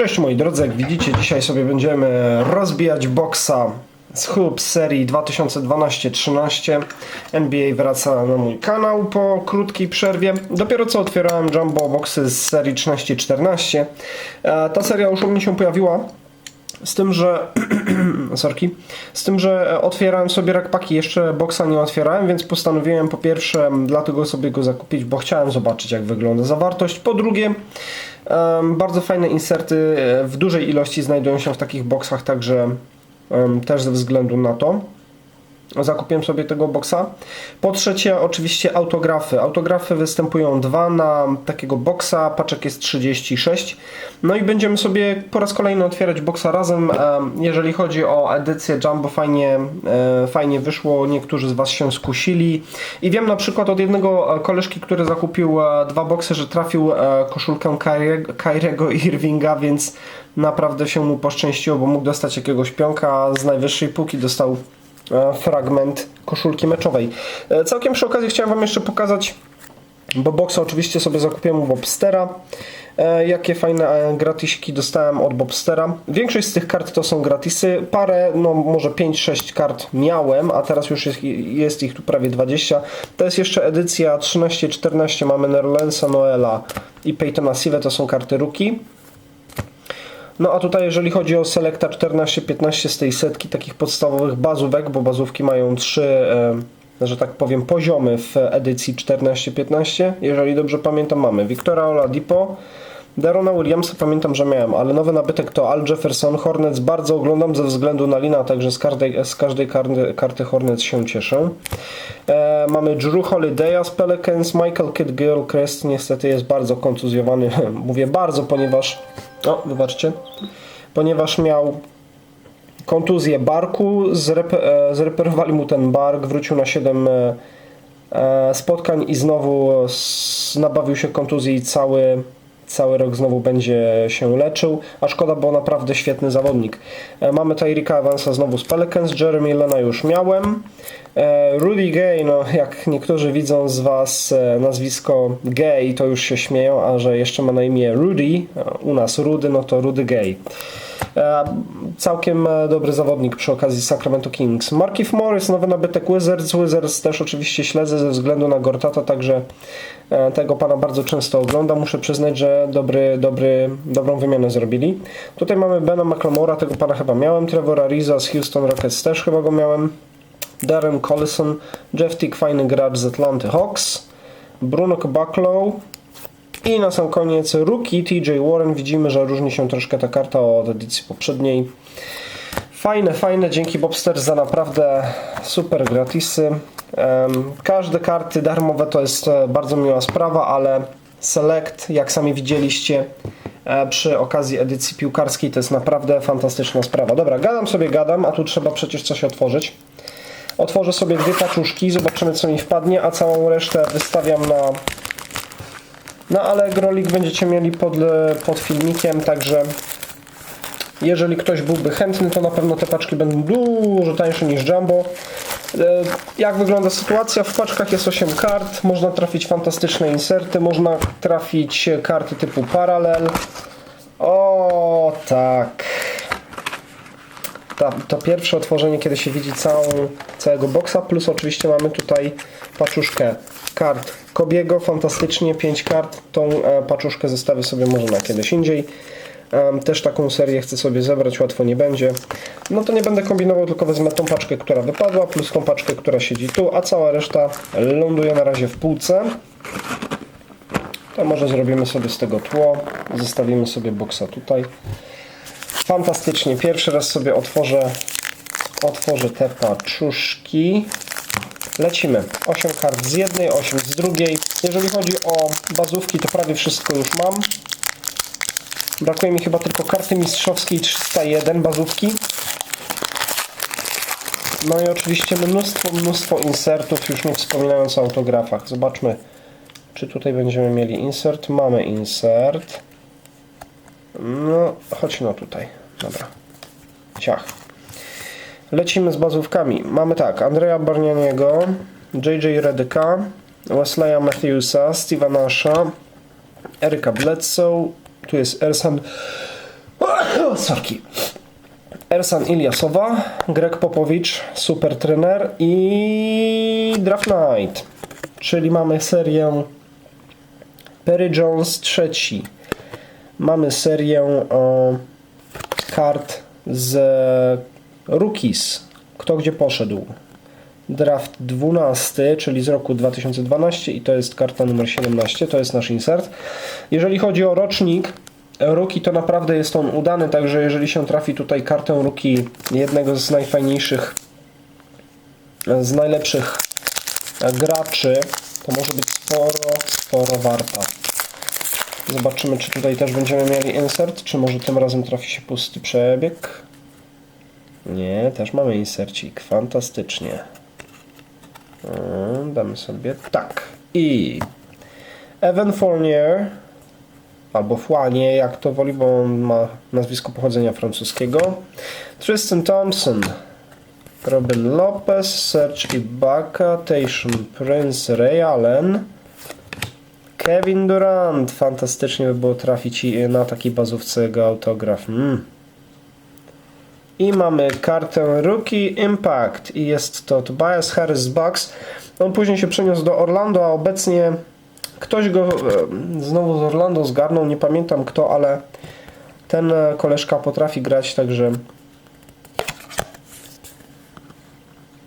Cześć moi drodzy, jak widzicie dzisiaj sobie będziemy rozbijać boksa z Hoops serii 2012-13. NBA wraca na mój kanał po krótkiej przerwie. Dopiero co otwierałem jumbo boxy z serii 13-14. E, Ta seria już u mnie się pojawiła. Z tym, że sorki, z tym, że otwierałem sobie rackpaki, jeszcze boksa nie otwierałem, więc postanowiłem po pierwsze dlatego sobie go zakupić, bo chciałem zobaczyć jak wygląda zawartość. Po drugie, em, bardzo fajne inserty e, w dużej ilości znajdują się w takich boksach, także em, też ze względu na to zakupiłem sobie tego boksa. Po trzecie, oczywiście autografy. Autografy występują dwa na takiego boksa, paczek jest 36. No i będziemy sobie po raz kolejny otwierać boksa razem. Em, Jeżeli chodzi o edycję Jumbo, fajnie, e, fajnie wyszło. Niektórzy z Was się skusili. I wiem na przykład od jednego e, koleżki, który zakupił e, dwa boksy, że trafił e, koszulkę Kyriego Irvinga, więc naprawdę się mu poszczęściło, bo mógł dostać jakiegoś pionka z najwyższej półki. Dostał e, fragment koszulki meczowej. E, Całkiem przy okazji chciałem Wam jeszcze pokazać, bo boksa oczywiście sobie zakupiłem u Bobstera. E, Jakie fajne e, gratisiki dostałem od Bobstera. Większość z tych kart to są gratisy. Parę, no może 5-6 kart miałem, a teraz już jest, jest ich tu prawie 20. To jest jeszcze edycja 13-14. Mamy Nerlensa, Noela i Peytona Sive, to są karty Rookie. No a tutaj jeżeli chodzi o Selecta 14-15 z tej setki takich podstawowych bazówek, bo bazówki mają trzy, że tak powiem, poziomy w edycji 14-15. Jeżeli dobrze pamiętam mamy Wiktora Oladipo, Darona Williamsa pamiętam, że miałem, ale nowy nabytek to Al Jefferson. Hornets bardzo oglądam ze względu na Lina, także z każdej, z każdej karty, karty Hornets się cieszę. E, mamy Drew Holiday'a z Pelicans, Michael Kidd Gilchrist niestety jest bardzo kontuzjowany. Mówię bardzo, ponieważ... O, wybaczcie. Ponieważ miał kontuzję barku, zrep, e, zreperowali mu ten bark, wrócił na 7 e, e, spotkań i znowu s- nabawił się kontuzji cały, cały rok znowu będzie się leczył, a szkoda, bo naprawdę świetny zawodnik. E, Mamy Tyrika Evansa znowu z Pelicans, Jeremy Lena już miałem. E, Rudy Gay, no jak niektórzy widzą z Was e, nazwisko Gay, to już się śmieją, a że jeszcze ma na imię Rudy, u nas Rudy, no to Rudy Gay. E, Całkiem e, dobry zawodnik przy okazji Sacramento Kings. Markif Morris, nowy nabytek Wizards. Wizards też oczywiście śledzę ze względu na Gortata, także e, tego pana bardzo często oglądam. Muszę przyznać, że dobry, dobry, dobrą wymianę zrobili. Tutaj mamy Bena McLemora, tego pana chyba miałem. Trevor Ariza z Houston Rockets też chyba go miałem. Darren Collison, Jeff Tick, fajny gracz z Atlanty Hawks. Bruno Bucklow, i na sam koniec Rookie TJ Warren. Widzimy, że różni się troszkę ta karta od edycji poprzedniej. Fajne, fajne. Dzięki Bobster za naprawdę super gratisy. Każde karty darmowe to jest e, bardzo miła sprawa, ale Select, jak sami widzieliście e, przy okazji edycji piłkarskiej, to jest naprawdę fantastyczna sprawa. Dobra, gadam sobie, gadam, a tu trzeba przecież coś otworzyć. Otworzę sobie dwie paczuszki, zobaczymy co mi wpadnie, a całą resztę wystawiam na na Allegro link będziecie mieli pod, pod filmikiem, także jeżeli ktoś byłby chętny, to na pewno te paczki będą dużo tańsze niż Jumbo. E, Jak wygląda sytuacja? W paczkach jest 8 kart, można trafić fantastyczne inserty, można trafić karty typu paralel. O tak. Ta, to pierwsze otworzenie, kiedy się widzi całą, całego boksa, plus oczywiście mamy tutaj paczuszkę kart Kobiego, fantastycznie, 5 kart, tą e, paczuszkę zostawię sobie może na kiedyś indziej. Też taką serię chcę sobie zebrać, łatwo nie będzie. No to nie będę kombinował, tylko wezmę tą paczkę, która wypadła, plus tą paczkę, która siedzi tu, a cała reszta ląduje na razie w półce. To może zrobimy sobie z tego tło, zostawimy sobie boksa tutaj. Fantastycznie. Pierwszy raz sobie otworzę, otworzę te paczuszki. Lecimy. 8 kart z jednej, 8 z drugiej. Jeżeli chodzi o bazówki, to prawie wszystko już mam. Brakuje mi chyba tylko karty mistrzowskiej 301 bazówki. No i oczywiście mnóstwo, mnóstwo insertów, już nie wspominając o autografach. Zobaczmy, czy tutaj będziemy mieli insert. Mamy insert. No, chodź no tutaj. Dobra. Ciach. Lecimy z bazówkami. Mamy tak, Andrea Barnianiego, JJ Redyka, Wesleya Matthewsa, Steve'a Nasha, Eryka Bledsoe, tu jest Ersan Sorki. Ersan Iliasowa, Greg Popowicz, super trener i Draft Night. Czyli mamy serię Perry Jones trzeci. Mamy serię kart z Rookies. Kto gdzie poszedł. Draft 12, czyli z roku 2012 i to jest karta numer 17, to jest nasz insert. Jeżeli chodzi o rocznik Rookie, to naprawdę jest on udany, także jeżeli się trafi tutaj kartę Rookie jednego z najfajniejszych, z najlepszych graczy, to może być sporo, sporo warta. Zobaczymy, czy tutaj też będziemy mieli insert, czy może tym razem trafi się pusty przebieg. Nie, też mamy insercik. Fantastycznie. Mm, Damy sobie tak. I Evan Fournier albo Fournier, jak to woli, bo on ma nazwisko pochodzenia francuskiego. Tristan Thompson, Robin Lopez, Serge Ibaka, Tayshaun Prince, Ray Allen, Kevin Durant. Fantastycznie by było trafić na takiej bazówce jego autograf. Mm. I mamy kartę Rookie Impact i jest to Tobias Harris Bucks. On później się przeniósł do Orlando, a obecnie ktoś go e, znowu z Orlando zgarnął, nie pamiętam kto, ale ten e, koleżka potrafi grać, także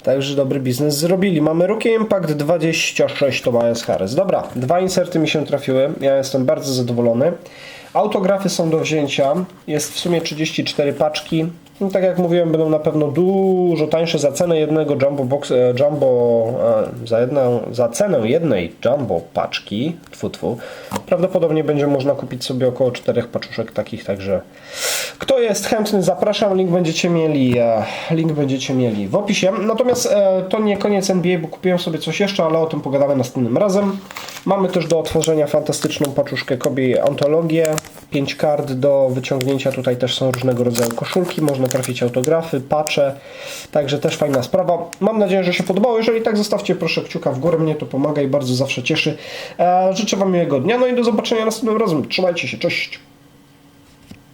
Także dobry biznes zrobili. Mamy Rookie Impact 26 Tobias Harris. Dobra, dwa inserty mi się trafiły. Ja jestem bardzo zadowolony. Autografy są do wzięcia. Jest w sumie 34 paczki. No, tak jak mówiłem, będą na pewno dużo tańsze za cenę jednego jumbo box, e, jumbo e, za, jedną, za cenę jednej jumbo paczki. Tfu, tfu. Prawdopodobnie będzie można kupić sobie około 4 paczuszek takich, także kto jest chętny, zapraszam. Link będziecie mieli, e, link będziecie mieli w opisie. Natomiast to nie koniec NBA, bo kupiłem sobie coś jeszcze, ale o tym pogadamy następnym razem. Mamy też do otworzenia fantastyczną paczuszkę Kobe Ontologię. 5 kart do wyciągnięcia. Tutaj też są różnego rodzaju koszulki. Można trafić autografy, pacze. Także też fajna sprawa. Mam nadzieję, że się podobało. Jeżeli tak, zostawcie proszę kciuka w górę. Mnie to pomaga i bardzo zawsze cieszy. E, życzę Wam miłego dnia. No i do zobaczenia następnym razem. Trzymajcie się. Cześć.